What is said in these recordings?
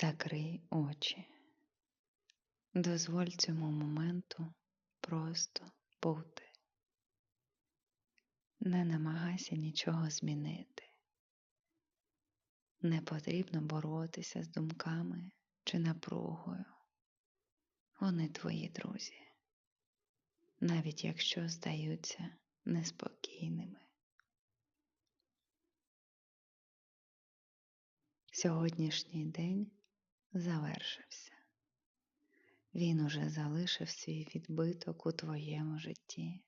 Закрий очі. Дозволь цьому моменту просто бути. Не намагайся нічого змінити. Не потрібно боротися з думками чи напругою. Вони твої друзі, навіть якщо здаються неспокійними. Сьогоднішній день завершився. Він уже залишив свій відбиток у твоєму житті.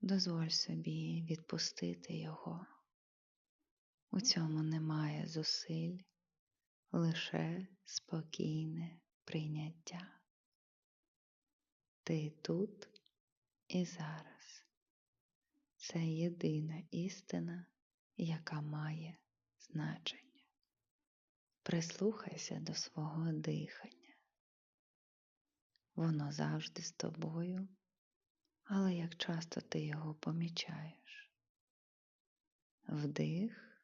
Дозволь собі відпустити його. У цьому немає зусиль, лише спокійне прийняття. Ти тут і зараз. Це єдина істина, яка має значення. Прислухайся до свого дихання. Воно завжди з тобою, але як часто ти його помічаєш? Вдих.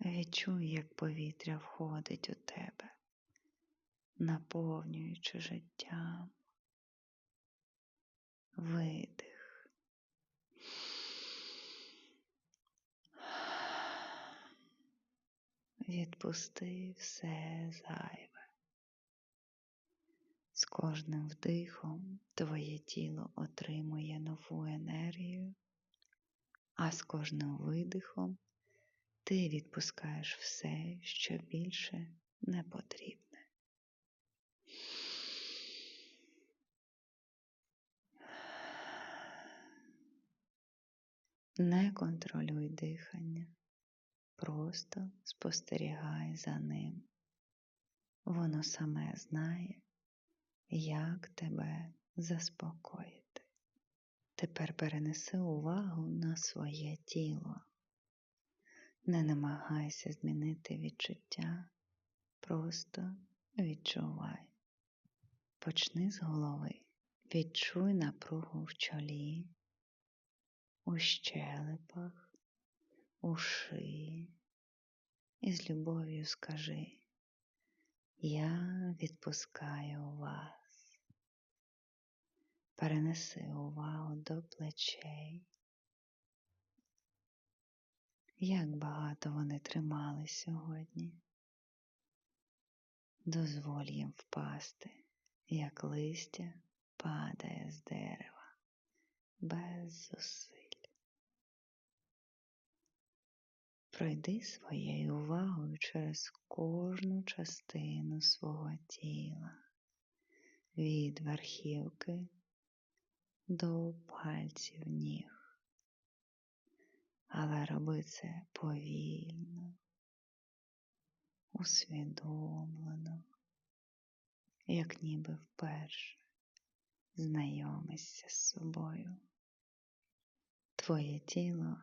Відчуй, як повітря входить у тебе, наповнюючи життям. Видих. Відпусти все зайве. З кожним вдихом твоє тіло отримує нову енергію, а з кожним видихом ти відпускаєш все, що більше не потрібне. Не контролюй дихання, просто спостерігай за ним. Воно саме знає, як тебе заспокоїти. Тепер перенеси увагу на своє тіло. Не намагайся змінити відчуття, просто відчувай. Почни з голови, відчуй напругу в чолі, у щелепах, у шиї і з любов'ю скажи, я відпускаю вас. Перенеси увагу до плечей як багато вони тримали сьогодні. Дозволь їм впасти, як листя падає з дерева, без зусиль. Пройди своєю увагою через кожну частину свого тіла, від верхівки до пальців ніг але роби це повільно, усвідомлено, як ніби вперше знайомишся з собою. Твоє тіло,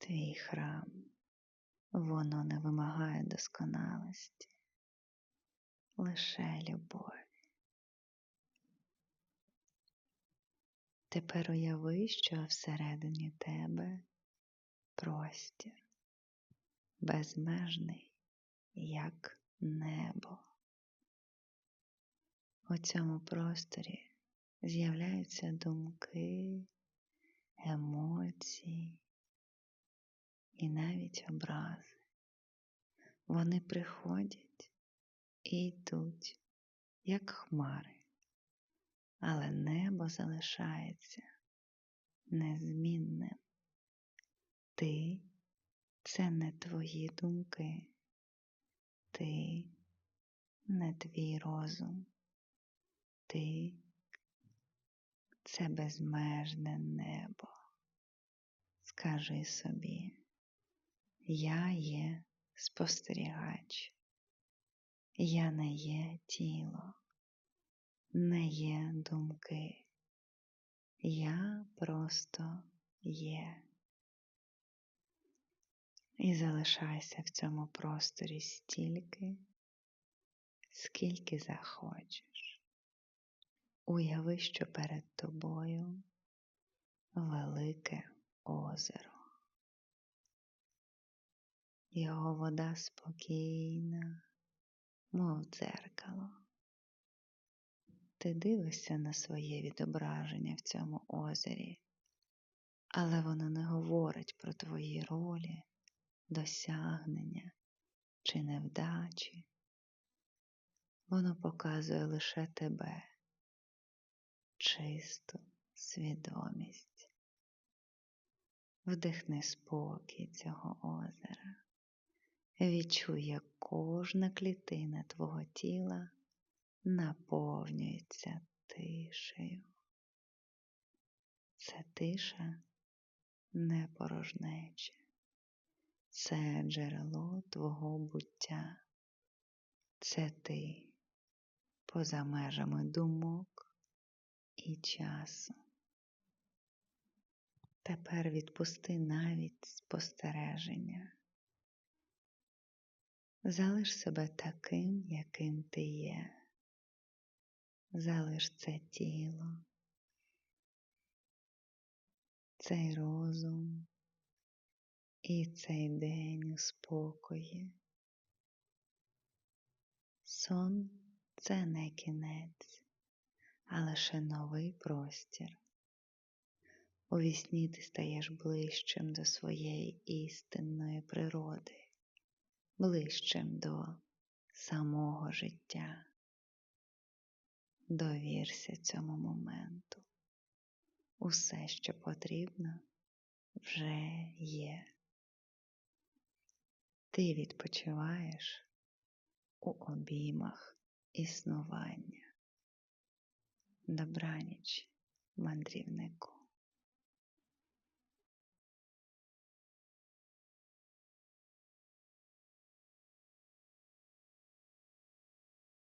твій храм, воно не вимагає досконалості, лише любові. Тепер уяви, що всередині тебе простір, безмежний, як небо. У цьому просторі з'являються думки, емоції і навіть образи. Вони приходять і йдуть, як хмари, але небо залишається незмінним. Ти це не твої думки, ти не твій розум, ти це безмежне небо. Скажи собі, я є спостерігач, я не є тіло, не є думки, я просто є і залишайся в цьому просторі стільки, скільки захочеш. Уяви, що перед тобою великий озеро. Його вода спокійна, мов дзеркало. Ти дивишся на своє відображення в цьому озері, але воно не говорить про твої ролі, досягнення чи невдачі. Воно показує лише тебе, чисту свідомість. Вдихни спокій цього озера, відчуй, як кожна клітина твого тіла наповнюється тишею. Це тиша не порожнеча, це джерело твого буття, це ти поза межами думок і часу. Тепер відпусти навіть спостереження. Залиш себе таким, яким ти є. Залиш це тіло, цей розум і цей день у спокої. Сон це не кінець, а лише новий простір. У вісні ти стаєш ближчим до своєї істинної природи, ближчим до самого життя. Довірся цьому моменту. Усе, що потрібно, вже є. Ти відпочиваєш у обіймах існування. Добраніч, мандрівнику.